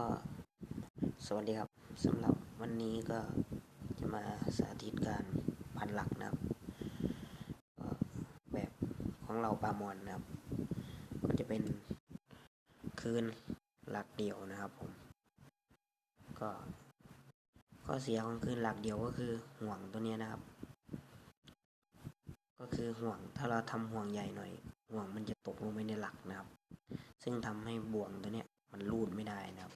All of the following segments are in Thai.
ก็สวัสดีครับสำหรับวันนี้ก็จะมาสาธิตการพันหลักนะครับแบบของเราปลามอนนะครับ ก็จะเป็นคืนหลักเดียวนะครับผม ก็ข้อเสียของคืนหลักเดียวก็คือห่วงตัวนี้นะครับ ก็คือห่วงถ้าเราทำห่วงใหญ่หน่อย ห่วงมันจะตกลงไปในหลักนะครับ ซึ่งทำให้บ่วงตัวเนี้ยมันรูดไม่ได้นะครับ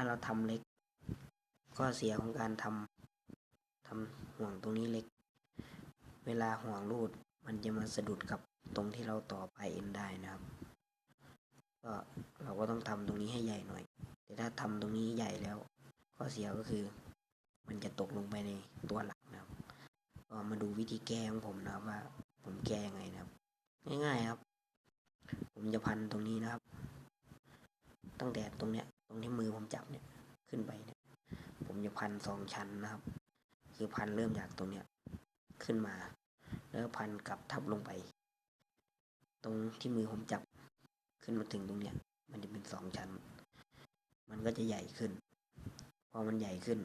ถ้าเราทำเล็กข้อเสียของการทำทำห่วงตรงนี้เล็ก เวลาห่วงรูดมันจะมาสะดุดกับตรงที่เราต่อไปเอ็นได้นะครับ ก็เราก็ต้องทำตรงนี้ให้ใหญ่หน่อย แต่ถ้าทำตรงนี้ใหญ่แล้ว ข้อเสียก็คือ มันจะตกลงไปในตัวหลักนะครับก็มาดูวิธีแก้ของผมนะครับว่า ผมแก้ยังไงนะครับ ง่ายๆครับ ผมจะพันตรงนี้นะครับ ตั้งแต่ตรงเนี้ย ที่มือผมจับเนี่ยขึ้นไปเนี่ย ผมจะพันสองชั้นนะครับ คือพันเริ่มจากตรงเนี้ยขึ้นมา แล้วพันกลับทับลงไป ตรงที่มือผมจับขึ้นมาถึงตรงเนี้ย มันจะเป็นสองชั้น มันก็จะใหญ่ขึ้น พอมันใหญ่ขึ้น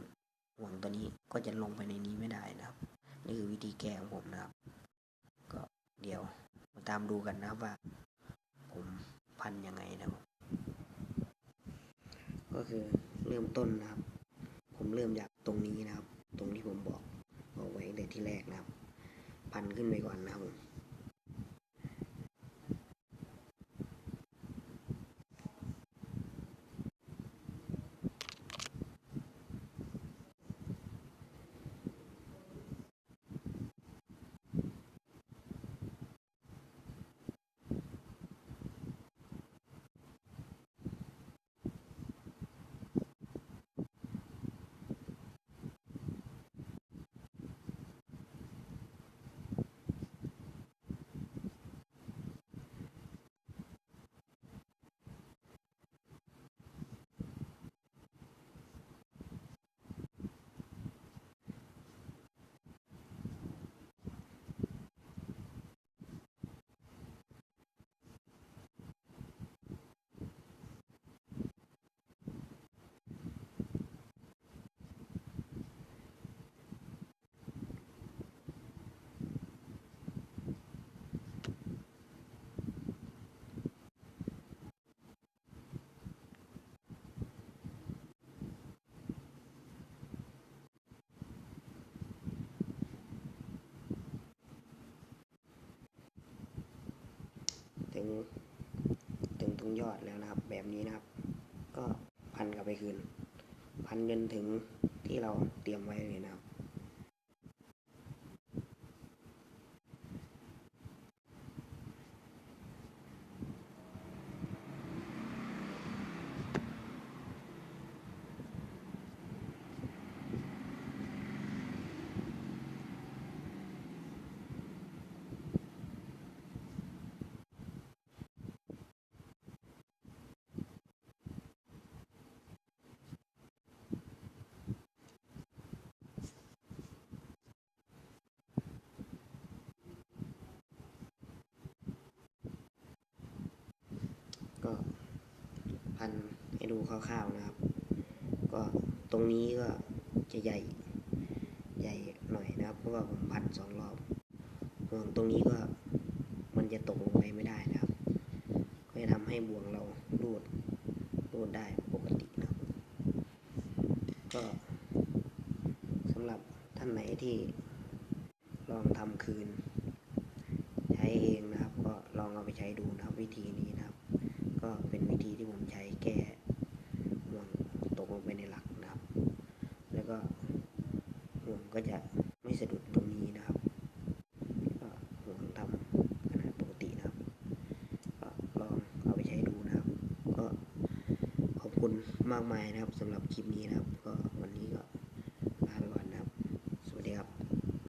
ห่วงตัวนี้ก็จะลงไปในนี้ไม่ได้นะครับ นี่คือวิธีแก้ของผมนะครับ ก็เดี๋ยวมาตามดูกันนะครับว่า ผมพันยังไงนะครับ ก็คือเริ่มต้นนะครับ ผมเริ่มจากตรงนี้นะครับ ตรงที่ผมบอกบอกไว้ตั้งแต่ที่แรกนะครับ พันขึ้นไปก่อนนะครับผมถึ งถึงตรงยอดแล้วนะครับ แบบนี้นะครับ ก็พันกลับไปคืน พันจนถึงที่เราเตรียมไว้เลยนะครับ ก็ พันให้ดูคร่าวๆนะครับ ก็ตรงนี้ก็จะใหญ่ใหญ่หน่อยนะครับ เพราะว่าผมพันสองรอบห่วงตรงนี้ก็มันจะตกลงไปไม่ได้นะครับ ก็จะทำให้บ่วงเรารูดรูดได้ปกตินะครับ ก็สำหรับท่านไหนที่ลองทำคืน ใช้เองนะครับ ก็ลองเอาไปใช้ดูนะครับวิธีนี้นะครับ ก็เป็นวิธีที่ผมใช้แก้ห่วงตกลงไปในหลักนะครับ แล้วก็ห่วง ก็จะไม่สะดุดตรงนี้นะครับก็ห่วงทำขนาดปกตินะครับก็ลองเอาไปใช้ดูนะครับ ก็ขอบคุณมากมายนะครับสำหรับคลิปนี้นะครับก็